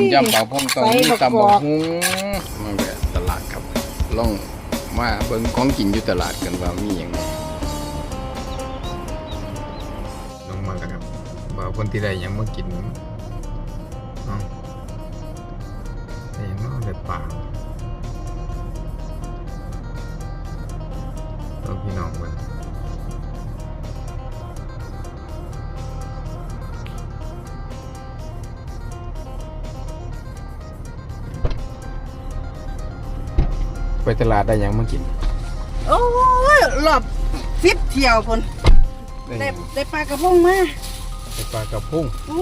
ต้มยำปลาพงต้องมีใส่บักตำกบัอกกหุงมันก็ตลาดครับลองมาเบิ่งของกินอยู่ตลาดกันว่ามีอย่างไรลองมากันครับว่าคนที่ใดยังมากิน ตลาดได้หยังมากินโอ้ยรอบสิบเที่ยวพุ่นได้ได้ปลากระพงมาไปปลากระพงโอ้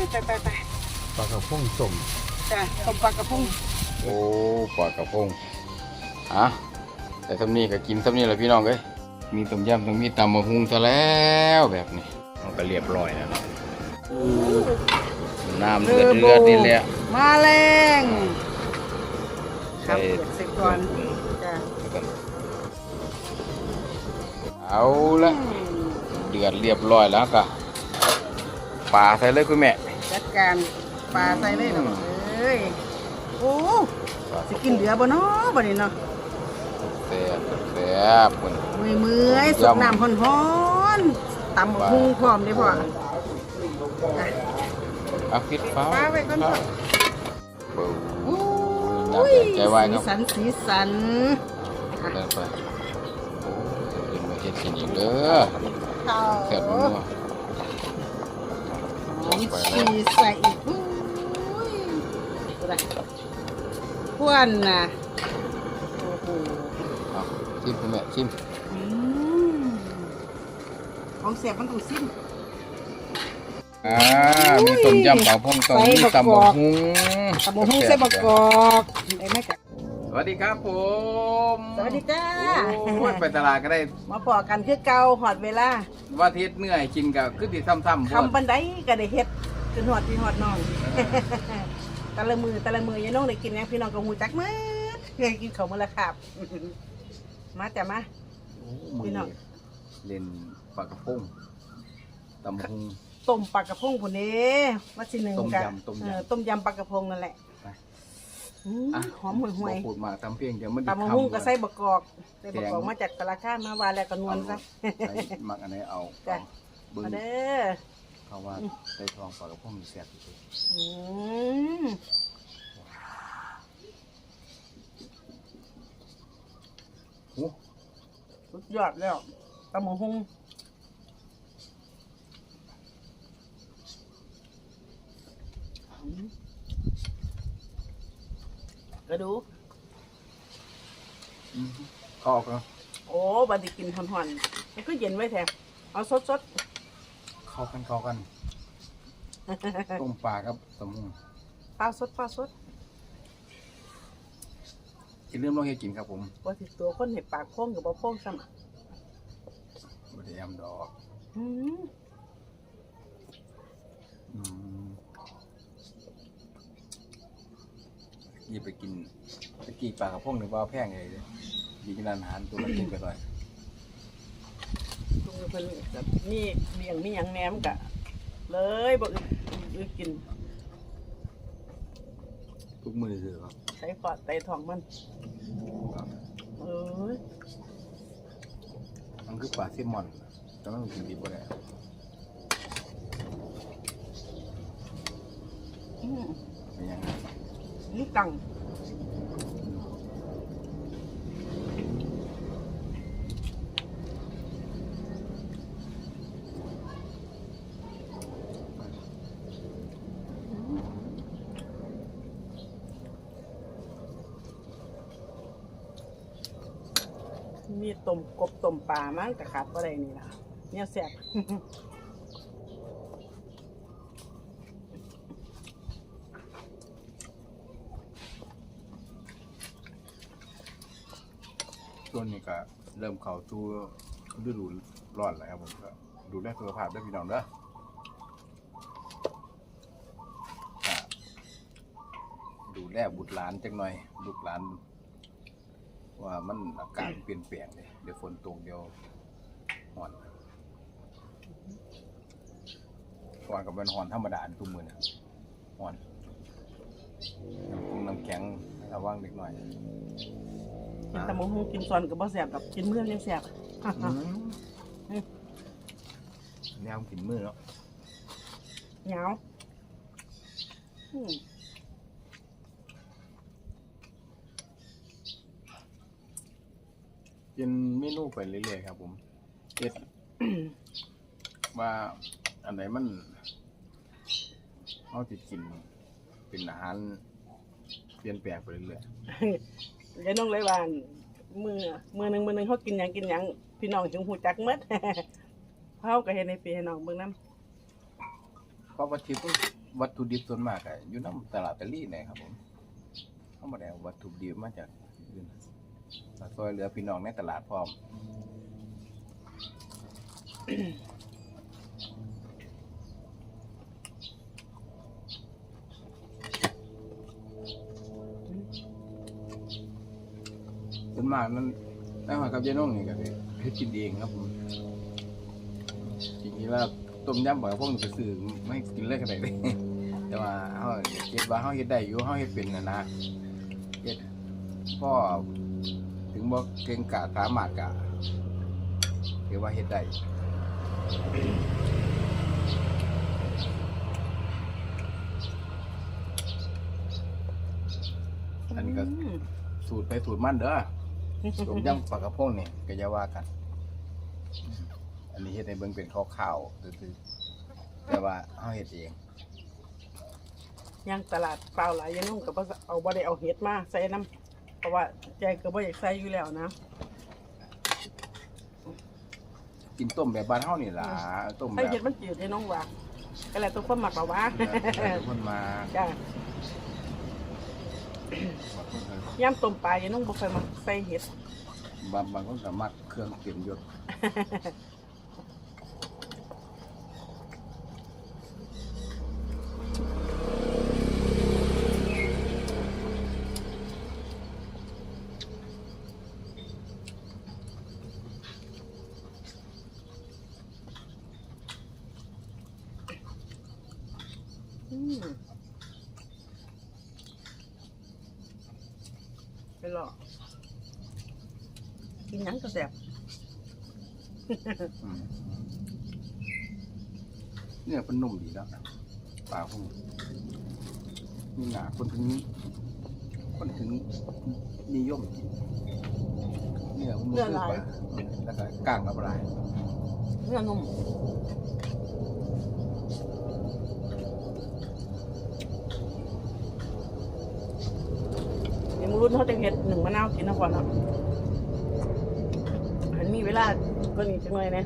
ยไปไปไปปลากระพงส้มจ้ะต้มปลากระพงโอ้ปลากระพงอะแต่ทำนี้ก็กินทำนี้แหละพี่น้องเอ้ยมีต้มยำต้องมีตำมะฮุงซะแล้วแบบนี้มันก็เรียบร้อยแล้วเนาะน้ำเดือดเดือดนี่แหละ มาแรงครับใส่เปิดใส่ก่อน เอาละเดือดเรียบร้อยแล้วก็ปลาใส่เลยคุณแม่จัดการปลาใส่เลยเนาะเอ้ยโอ้ปลาสิกินเหลือบ่เนาะบัดนี้เนาะแซ่บแซ่บคุณมือมือสุกน้ำฮ้อนๆตำบักหุ่งพร้อมเด้อพ่อจ้ะเอาปิดฟ้าฟ้าไว้ก่อนเถอะเบิ่งโอ้น้ำยแดงใจไว้คสีรับสันสีสันอะเดินไปโอ้ยมาเฮ็ด กินอีกเด้อข้าวแซ่บนัวหอมชีใส่อีกพวนน่ะโอ้โหเอาชิมคุณแม่ชิมอืมของเสียบมันถูกสิ้นอ่ามีต้มยำปลาพงต้องมีตำบัอกหุ้งตำบักหุ่งใส่บักกอกได้ไหมจ๊ะ สวัสดีครับผมสวัสดีจ้าโอ้ยไปตลาดก็ได้ มาพอกันคือเก่าหอดเวลาว่าเทศเหนื่อยกินกับคือที่ซ้ำๆพวกคำบันไดก็ได้เฮ็ดจนหอดพี่หอดน้องแต่ละมือแต่ละมือยายน้องได้กินหยังพี่น้องก็หูจักมืดเคยกินเขาวมือละครับ มาจ้ะมาโอ้มืพี่น้องเล่นปลากระพงตำหุงต้มปลากระพงผุนเด้มาสิหนึ่งต้มกะยำต้มยำเออต้มยำปลากระพงนั่นแหละไป อืมอะหอมห่วยห่วยบ่พูดมากทำเพียงเดี๋ยวมันตำมะฮุ่งก็ใส่บะกอกใส่บะกอกมาจากตลาดข้ามมาวานแล้วก็นวลซะ ใส่มักอันไหนเอาจ้ะ เบิ้งมาเด้อเขาว่าใส่ทองปลากระพงมีแซ่บที่สุดอืมโอ้สุดยอดแล้วตำมะฮุ่งอืมก็ ดูเขาออกแล้วโอ้บัดนี้กินห่อนๆมันก็เย็นไว้แถมเอาสดเข้ากันเข้ากันๆ ต้มปลากับตำหุงปลาสดปลาสดอีเริ่มลองให้กินครับผมว่าสิตัวคนเห็ดปากโพ่งกับบ่โพ่งซ้ำบไดยำดอกอืม อืม ยี่ไปกินตะกี้ปลากระพงหรือว่าแพงไงเลยกินร้านอาหารตัวละเจ็ดไปหน่อยตรงนี้เพิ่นแบบนี่เลี้ยงมีหยังแหนมกะ เลยบ่อึดอึดกินทุกมือคือครับใช้ปอดไตท้องมันเอ้ยมันคือปลาเซลมอนแต่มันกินดีกว่าได้อืมเป็นยังไง นี่กังมีต้มกบต้มปลามันก็ขาดบ่ได้นี่ล่ะเนี่ยแซ่บ ช่วงนี้ก็เริ่มเข้าสู่ฤดูร้อนแล้วครับผมก็ดูแลสุขภาพด้วยพี่น้องเด้อดูแลบุตรหลานจังหน่อยลูกหลาน ว่ามันอากาศเปลี่ยนแปลงเลยเดี๋ยวฝนตกเดี๋ยวห่อนห่อนกับเป็นห่อนธรรมดาทุกมือนะห่อนน้ำคงน้ำแข็งระวังเด็กหน่อย กินตะมงกินซอนกับบ่แสบกับกินเมื่อยังแสบอืมแนวกินมือเนาะเหงาอืมกินเมนูไปเรื่อยๆครับ ผมเอ็ดว่าอันไหนมันเขาติดกินเป็นอาหารเปลี่ยนแปลงไปเรื่อย ยายน้องเลยว่ามือมือหนึ่งมือหนึ่งเขากินหยังกินหยังพี่น้องถึงหูจักหมดเขาก็เห็นในปีให้น้องเบิ่งน้ๆเพราะวัตถุดิบวัตถุดิบส่วนมากอะอยู่น้ำตลาดตะลี่เนี่ยครับผมเขามาได้เอาวัตถุดิบมาจากที่อื่นมาซอยเหลือพี่น้องในตลาดพร้อม ส่วนมากนั้นแต่ว่ากับยายน้องนี่ก็คือเฮ็ดกินเองครับผมจริงๆแล้วต้มยำบ่อยพวกนี้ก็ซื้อไม่กินเลยก็ได้เลยแต่ว่าเฮาคิดว่าเฮาเฮ็ดได้อยู่เฮาเฮ็ดเป็นนะนะเฮ็ดพ่อถึงบ่เก่งกาสามารถกะถือว่าเฮ็ดได้อันนี้ก็สูตรไปสูตรมันเด้อ ต้มยำปลากระพงนี่ก็จะว่ากัน อันนี้เฮ็ดให้เบิ่งเป็นข้าวๆซื่อๆแต่ว่าเฮาเฮ็ดเองย่างตลาดเปล่าหลายยายน้องก็บ่เอาบ่ได้เอาเห็ดมาใส่น้ำเพราะว่าแจก็บ่อยากใส่อยู่แล้วนะ กินต้มแบบบ้านเฮานี่ล่ะต้มแบใส่บเห็ดมันจืดยายน้องว่าก็แล้วแตัวคนหมักเอาว่าแล้วคนมา จ้าบางคนก็ ย่ำต้มปลายางนุ่งบุฟเคยมาใส่เห็ด บางบางคนก็มักเครื่องเต็มยศอืมไปหรอกกินหยังก็ แซ่บอืมเนี่ยเป็นนุ่มดีแล้วปลาพวกนี้นี่หนาคนถึงคนถึงนิยมกินเนี่ยมันคือปลาแล้วก็ก้างกับลายเนื้อนุ่มเดี๋ยวมอรุ่นเขาจะเห็ดหนึ่งมะนาวกินนะก่อนเนาะอันมีเว ลาก็นี่จังเลยนะ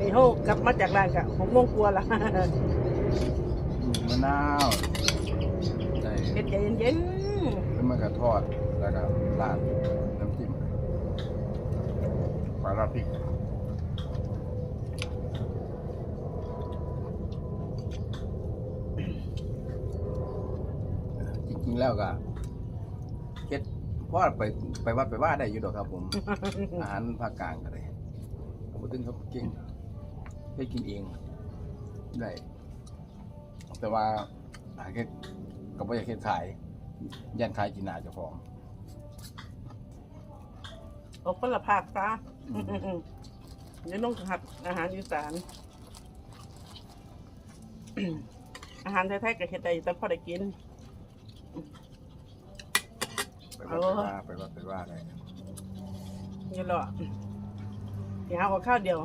นี่เขากลับมาจากร้านกะหกโมงกว่าละมะนาวใส่เห็ดใจเย็นแล้วมันก็ทอดแล้วก็ราดน้ำจิ้มปลาราดพริกจริงๆแล้วก็เฮ็ดเพราะว่าไปไปวัดไปว่าได้อยู่ดอกครับผมๆอาหารภาคกลางก็ได้ เขาบ่ถึงเขาเก่งได้กินเอง ได้ แต่ว่าหาเฮ็ดก็บ่อยากเฮ็ดขายยันขายกินหน้าเจ้าของโอ้คนละภาคซะอืมเดี๋ยวน้องหัดอาหารอีสาน อาหารไทยๆกับเห็ดได้แต่พอได้กิน ไปวัดไปว่าไปวัดไปว่าได้นี่หรอ เดี๋ยวเอาข้าวเดียว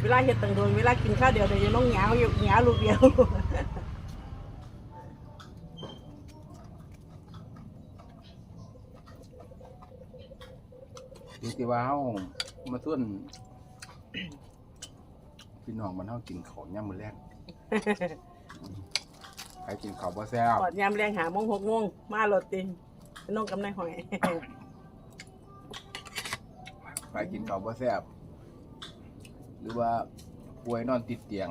เวลาเห็ดตังโดนเวลากินข้าวเดียวเดี๋ยวจะน้องเหงาอยู่เหงาลูกเดียวจริงๆว่าเฮามาส่วนพี่น้องมันเฮากินข้าวยามมื้อแรกใครกินข้าวบ่แซ่บ กอดยามแรงหาโมงหกโมงมาโหลดตินน้องกำไนหอย ใครกินข้าวบ่แซ่บหรือว่าป่วยนอนติดเตียง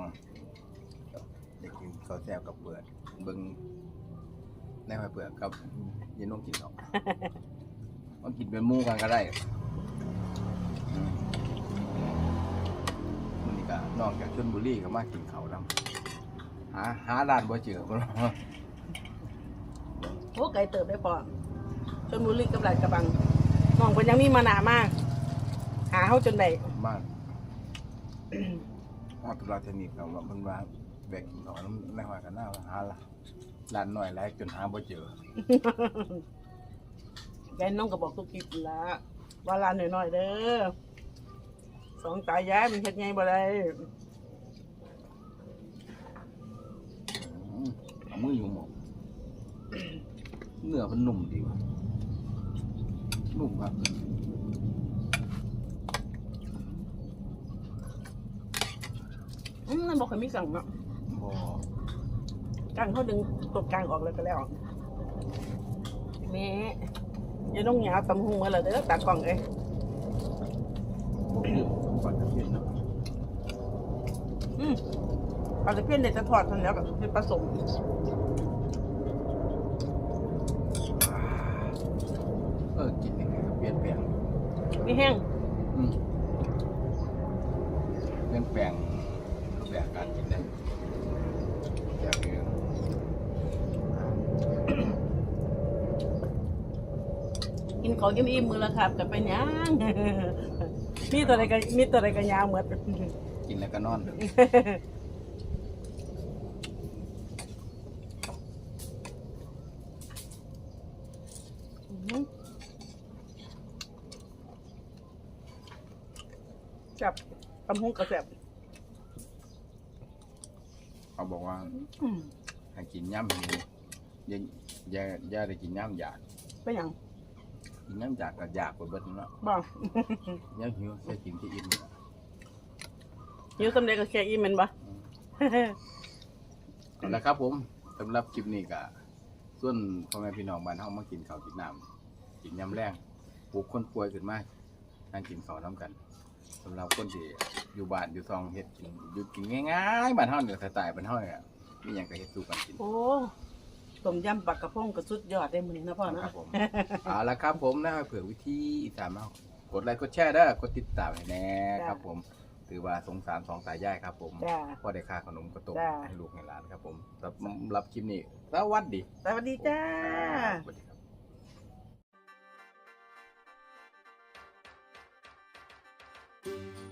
ได้กินข้าวแซ่บกับเปิดเบิ่งในหอยเปลือกกับยินน้องกินเนาะมันกินเป็นมู่กันก็ได้มมื้อนี้ก็นอกจากชลบุรีก็มากินเข้าวนำหาหาร้านบ่เจอบ่โอ้ไก่เติบได้พอชนบุรีกับหลาดกระบังน้องเพิ่นยังมีมาหนามาก หาเฮาจนได้บ้านฮอดตุลาเทคนิคเราว่ามันว่าแบกกินของน้ำในหอยกันหน้าหาละร้านน้อยหลายจนหาบ่เจอ ยายน้องก็บอกทุกคลิปนั่นละว่าร้านหน่อยๆเด้อสองตายายมันเฮ็ดไงบ่ได้อืมเอามืออยู่หมกเนื้อมันนุ่มดีว่ะนุ่มครับ อืมมันบอกเคยมีกังเนาะบ่กังเขาดึงตกกลางออกเลยก็แล้วแม่ยายน้องหยาตำหุงมาแล้วเด้อตากล่องเอ้ยบ่คือก่อนจะเปลี่ยนเนาะอืมเอาจะเพี้ยนเด็ดจะถอดทันแล้วกับเป็นผสมเออกินยังไงก็เปลี่ยนแปลงนี่แห้งอืมเปลี่ยนแปลงรูปแบบการกินได้อย่างเดียว กิน ของยิ้มอิ่มมือละครับกับเป็นหยังมีตัวใดก็มีตัวใดก็ยาวเหมือนกินแล้วก็นอนเลยจับตำหุงกระแสบเขาบอกว่าอืมให้กินย่ำหิวอย่าอย่าอย่าได้กินย่ำอยากเป็นหยัง กินย่ำอยากก็อยากไปเบิดนั่นเนาะบอกย่ำหิวแค่กินที่อิ่มนี่ล่ะยิ้วสำเร็จก็แค่อิ่มแมันบ่เอาละครับผมสำหรับคลิปนี้ก็ส่วนพ่อแม่พี่น้องบ้านเฮามากินข้าวกินน้ำกินยำแรงปลูกคนป่วยขึ้นมานั่งกินข้าวน้ำกันสำหรับคนที่อยู่บ้านอยู่ซองเฮ็ดกินอยู่กินง่ายๆบ้านเฮาเนี่ยสไตล์บ้านเฮาเนี่ยมีหยังก็เฮ็ดสู่กันกิน โอ้ ต้มยำปลากระพงก็สุดยอดได้มื้อนี้นะพ่อคเนาะรับผม เอาละครับผมนะเผื่อวิธีอีสานมากดไลค์กดแชร์เด้อกดติดตามให้แน่ครับผมถือว่าสงสารสองสายย่ายครับผมจ้า พ่อได้ค่าขนมกระตุกจ้าให้ลูกให้หลานครับผมสำหรับคลิปนี้สวัสดีสวัสดีจ้าสวัสดีครับ Thank